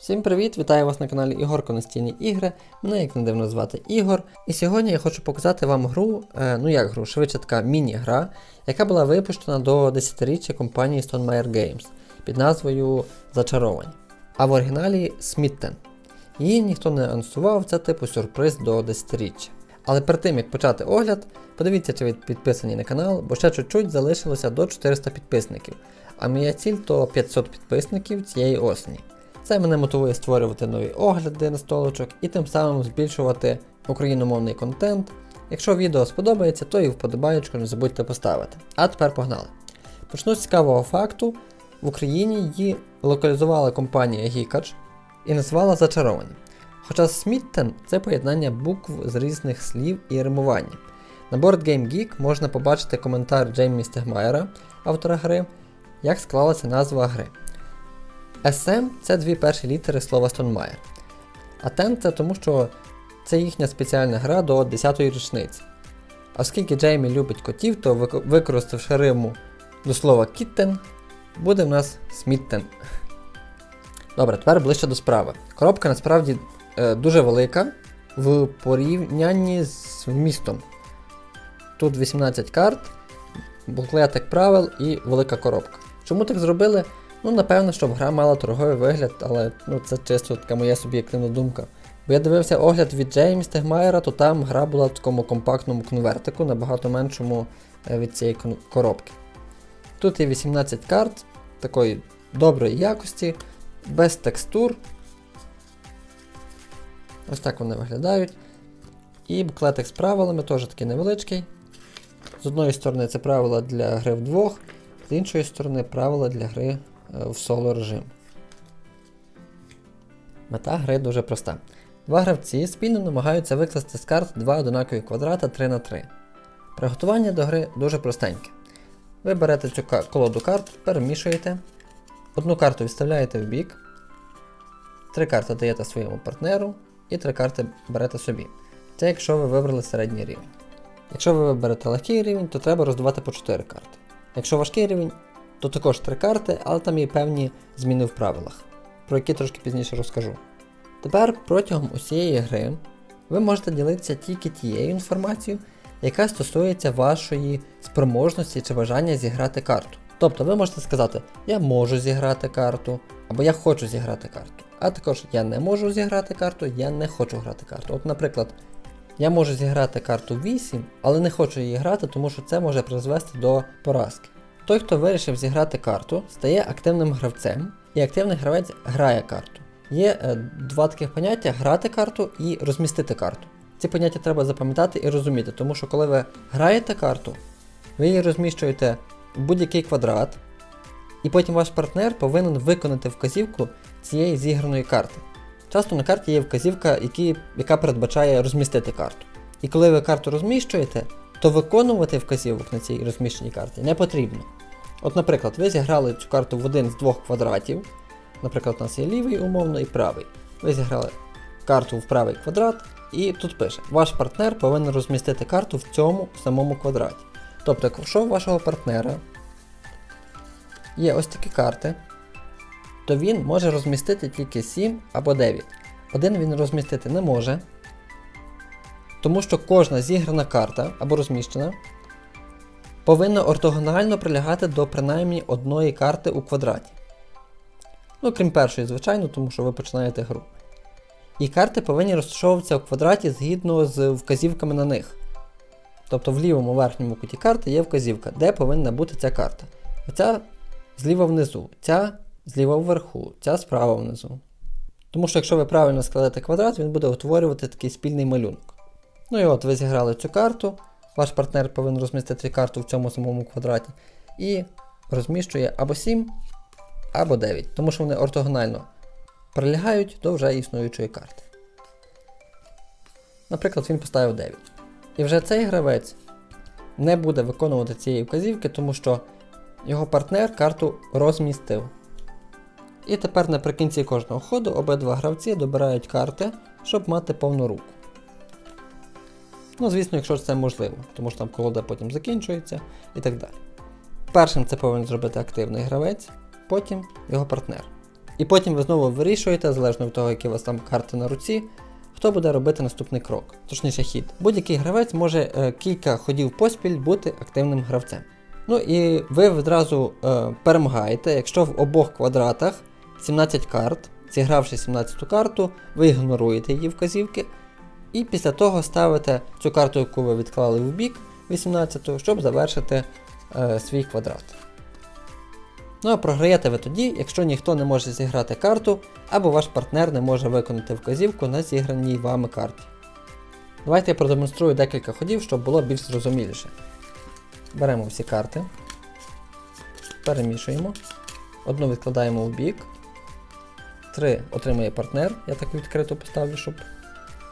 Всім привіт! Вітаю вас на каналі Ігор Настільні ігри. Мене як не дивно звати Ігор. І сьогодні я хочу показати вам гру, е, ну як гру, швидше така міні-гра, яка була випущена до 10-річчя компанії Stonemaier Games під назвою Зачаровані. А в оригіналі Smitten. Її ніхто не анонсував, це типу сюрприз до 10-річчя. Але перед тим як почати огляд, подивіться, чи ви підписані на канал, бо ще чуть-чуть залишилося до 400 підписників. А моя ціль то 500 підписників цієї осені. Це мене мотивує створювати нові огляди на столочок і тим самим збільшувати україномовний контент. Якщо відео сподобається, то і вподобаєчку не забудьте поставити. А тепер погнали. Почну з цікавого факту: в Україні її локалізувала компанія Geekage і назвала Зачаровані. Хоча Сміттен це поєднання букв з різних слів і римування. На Board Game Geek можна побачити коментар Джеймі Стегмайера, автора гри, як склалася назва гри. SM це дві перші літери слова Stonemaier. А TEM це тому, що це їхня спеціальна гра до 10-ї річниці. Оскільки Джеймі любить котів, то використавши риму до слова kitten, буде в нас Сміттен. Добре, тепер ближче до справи. Коробка насправді е, дуже велика в порівнянні з містом. Тут 18 карт, буклетик правил і велика коробка. Чому так зробили? Ну, напевно, щоб гра мала торговий вигляд, але ну, це чисто така моя суб'єктивна думка. Бо я дивився огляд від Джеймс Стегмайера, то там гра була в такому компактному конвертику, набагато меншому е, від цієї коробки. Тут є 18 карт такої доброї якості, без текстур. Ось так вони виглядають. І буклетик з правилами теж такий невеличкий. З одної сторони це правила для гри вдвох, з іншої сторони правила для гри в соло режим. Мета гри дуже проста. Два гравці спільно намагаються викласти з карт два одинакові квадрата 3 на 3 Приготування до гри дуже простеньке. Ви берете цю колоду карт, перемішуєте, одну карту відставляєте в бік, три карти даєте своєму партнеру і три карти берете собі. Це якщо ви вибрали середній рівень. Якщо ви виберете легкий рівень, то треба роздавати по 4 карти. Якщо важкий рівень, то також 3 карти, але там є певні зміни в правилах, про які трошки пізніше розкажу. Тепер протягом усієї гри ви можете ділитися тільки тією інформацією, яка стосується вашої спроможності чи бажання зіграти карту. Тобто ви можете сказати, я можу зіграти карту, або я хочу зіграти карту. А також я не можу зіграти карту, я не хочу грати карту. От, наприклад, я можу зіграти карту 8, але не хочу її грати, тому що це може призвести до поразки. Той, хто вирішив зіграти карту, стає активним гравцем, і активний гравець грає карту. Є е, два таких поняття: грати карту і розмістити карту. Ці поняття треба запам'ятати і розуміти, тому що коли ви граєте карту, ви її розміщуєте в будь-який квадрат, і потім ваш партнер повинен виконати вказівку цієї зіграної карти. Часто на карті є вказівка, які, яка передбачає розмістити карту. І коли ви карту розміщуєте, то виконувати вказівок на цій розміщеній карті не потрібно. От, наприклад, ви зіграли цю карту в один з двох квадратів. Наприклад, у нас є лівий умовно і правий. Ви зіграли карту в правий квадрат, і тут пише: ваш партнер повинен розмістити карту в цьому самому квадраті. Тобто, якщо у вашого партнера є ось такі карти, то він може розмістити тільки 7 або 9. Один він розмістити не може, тому що кожна зіграна карта або розміщена повинна ортогонально прилягати до принаймні одної карти у квадраті. Ну, крім першої, звичайно, тому що ви починаєте гру. І карти повинні розташовуватися у квадраті згідно з вказівками на них. Тобто в лівому верхньому куті карти є вказівка, де повинна бути ця карта. Оця зліва внизу, ця зліва вверху, ця справа внизу. Тому що якщо ви правильно складете квадрат, він буде утворювати такий спільний малюнок. Ну і от ви зіграли цю карту, ваш партнер повинен розмістити карту в цьому самому квадраті і розміщує або 7, або 9, тому що вони ортогонально прилягають до вже існуючої карти. Наприклад, він поставив 9. І вже цей гравець не буде виконувати цієї вказівки, тому що його партнер карту розмістив. І тепер наприкінці кожного ходу обидва гравці добирають карти, щоб мати повну руку. Ну, звісно, якщо це можливо, тому що там колода потім закінчується і так далі. Першим це повинен зробити активний гравець, потім його партнер. І потім ви знову вирішуєте, залежно від того, які у вас там карти на руці, хто буде робити наступний крок, точніше хід. Будь-який гравець може е, кілька ходів поспіль бути активним гравцем. Ну і ви відразу е, перемагаєте, якщо в обох квадратах 17 карт, зігравши 17 карту, ви ігноруєте її вказівки, і після того ставите цю карту, яку ви відклали в бік 18, щоб завершити е, свій квадрат. Ну а програєте ви тоді, якщо ніхто не може зіграти карту, або ваш партнер не може виконати вказівку на зіграній вами карті. Давайте я продемонструю декілька ходів, щоб було більш зрозуміліше. Беремо всі карти, перемішуємо, одну відкладаємо в бік, три отримує партнер, я так відкрито поставлю, щоб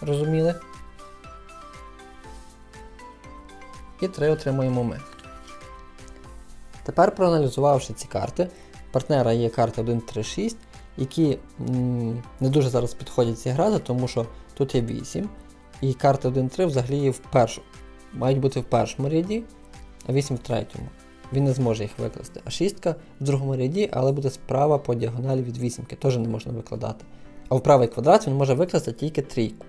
розуміли. І три отримуємо ми. Тепер проаналізувавши ці карти, партнера є карти 1, 3, 6, які м, не дуже зараз підходять зіграти, тому що тут є 8, і карти 1, 3 взагалі є в першому. Мають бути в першому ряді, а 8 в третьому. Він не зможе їх викласти. А шістка в другому ряді, але буде справа по діагоналі від вісімки, теж не можна викладати. А в правий квадрат він може викласти тільки трійку.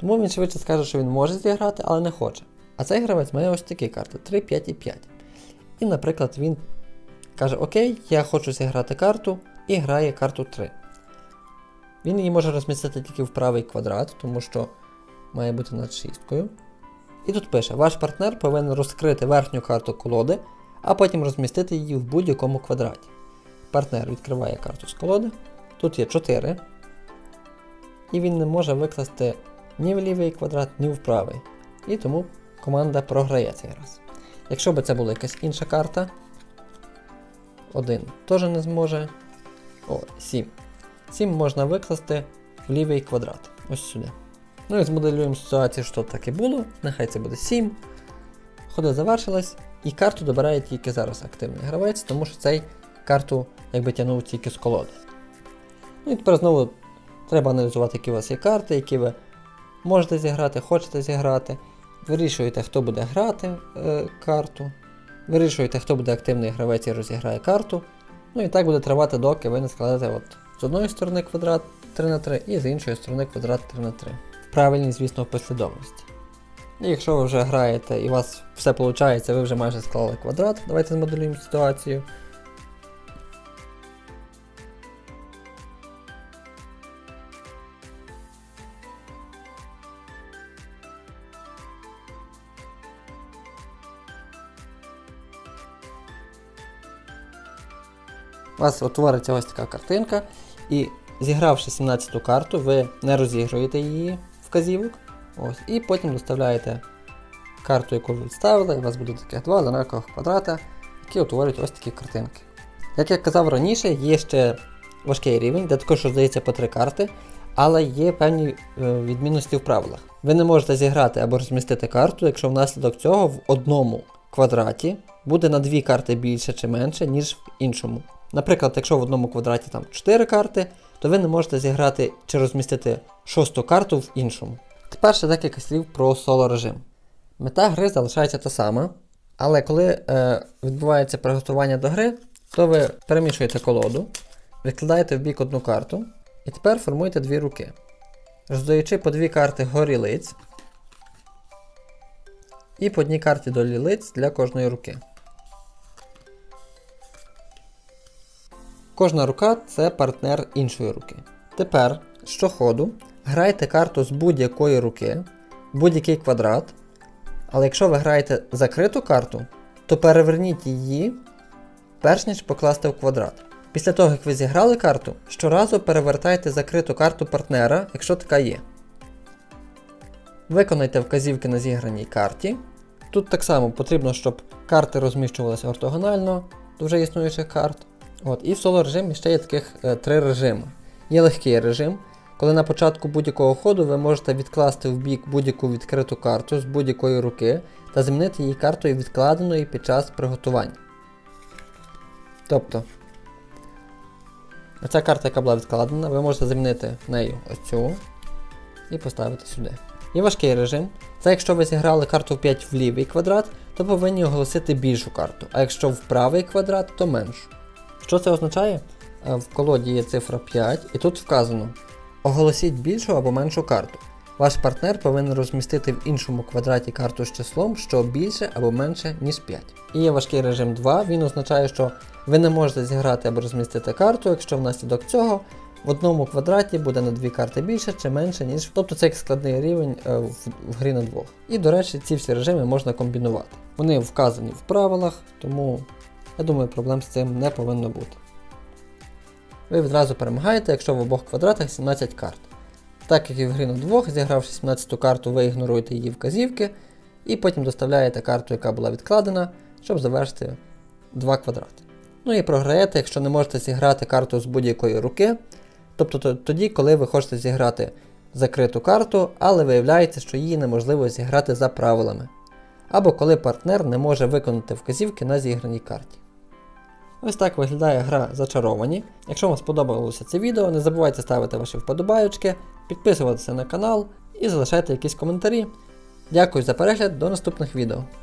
Тому він швидше скаже, що він може зіграти, але не хоче. А цей гравець має ось такі карти: 3, 5 і 5. І, наприклад, він каже: Окей, я хочу зіграти карту і грає карту 3. Він її може розмістити тільки в правий квадрат, тому що має бути над шісткою. І тут пише: ваш партнер повинен розкрити верхню карту колоди, а потім розмістити її в будь-якому квадраті. Партнер відкриває карту з колоди. Тут є 4. І він не може викласти ні в лівий квадрат, ні в правий. І тому команда програє цей раз. Якщо б це була якась інша карта, 1 теж не зможе. О, 7. 7 можна викласти в лівий квадрат. Ось сюди. Ну і змоделюємо ситуацію, що так і було. Нехай це буде 7. Хода завершилась, і карту добирає тільки зараз активний гравець, тому що цей карту якби тягнув тільки з колоди. Ну і тепер знову треба аналізувати, які у вас є карти, які ви можете зіграти, хочете зіграти. Вирішуєте, хто буде грати е, карту. Вирішуєте, хто буде активний гравець і розіграє карту. Ну і так буде тривати, доки ви не складете от з одної сторони квадрат 3х3 і з іншої сторони квадрат 3х3. В правильній, звісно, послідовності. І якщо ви вже граєте і у вас все виходить, ви вже майже склали квадрат, давайте змоделюємо ситуацію. У вас утвориться ось така картинка, і зігравши 17 карту, ви не розігруєте її вказівок. Ось, і потім доставляєте карту, яку ви відставили, і у вас буде таких два однакових квадрата, які утворюють ось такі картинки. Як я казав раніше, є ще важкий рівень, де також здається по три карти, але є певні е, відмінності в правилах. Ви не можете зіграти або розмістити карту, якщо внаслідок цього в одному квадраті буде на дві карти більше чи менше, ніж в іншому. Наприклад, якщо в одному квадраті там 4 карти, то ви не можете зіграти чи розмістити шосту карту в іншому. Тепер ще декілька слів про соло режим. Мета гри залишається та сама, але коли е, відбувається приготування до гри, то ви перемішуєте колоду, відкладаєте в бік одну карту, і тепер формуєте дві руки, роздаючи по дві карти горі лиць і по одній карті долі лиць для кожної руки. Кожна рука це партнер іншої руки. Тепер, щоходу, грайте карту з будь-якої руки, будь-який квадрат. Але якщо ви граєте закриту карту, то переверніть її, перш ніж покласти в квадрат. Після того, як ви зіграли карту, щоразу перевертайте закриту карту партнера, якщо така є. Виконайте вказівки на зіграній карті. Тут так само потрібно, щоб карти розміщувалися ортогонально до вже існуючих карт. От, І в соло режимі ще є таких е, три режими. Є легкий режим, коли на початку будь-якого ходу ви можете відкласти в бік будь-яку відкриту карту з будь-якої руки та замінити її картою відкладеною під час приготування. Тобто, оця карта, яка була відкладена, ви можете замінити нею ось цю і поставити сюди. Є важкий режим. Це якщо ви зіграли карту 5 в лівий квадрат, то повинні оголосити більшу карту, а якщо в правий квадрат, то меншу. Що це означає? е, в колоді є цифра 5, і тут вказано: оголосіть більшу або меншу карту. Ваш партнер повинен розмістити в іншому квадраті карту з числом, що більше або менше, ніж 5. І є важкий режим 2, він означає, що ви не можете зіграти або розмістити карту, якщо внаслідок цього в одному квадраті буде на дві карти більше чи менше, ніж. Тобто це як складний рівень е, в, в грі на двох. І, до речі, ці всі режими можна комбінувати. Вони вказані в правилах, тому я думаю, проблем з цим не повинно бути. Ви відразу перемагаєте, якщо в обох квадратах 17 карт. Так як і в грі на двох, зігравши 17 карту, ви ігноруєте її вказівки, і потім доставляєте карту, яка була відкладена, щоб завершити два квадрати. Ну і програєте, якщо не можете зіграти карту з будь-якої руки, тобто тоді, коли ви хочете зіграти закриту карту, але виявляється, що її неможливо зіграти за правилами. Або коли партнер не може виконати вказівки на зіграній карті. Ось так виглядає гра Зачаровані. Якщо вам сподобалося це відео, не забувайте ставити ваші вподобайочки, підписуватися на канал і залишайте якісь коментарі. Дякую за перегляд, до наступних відео.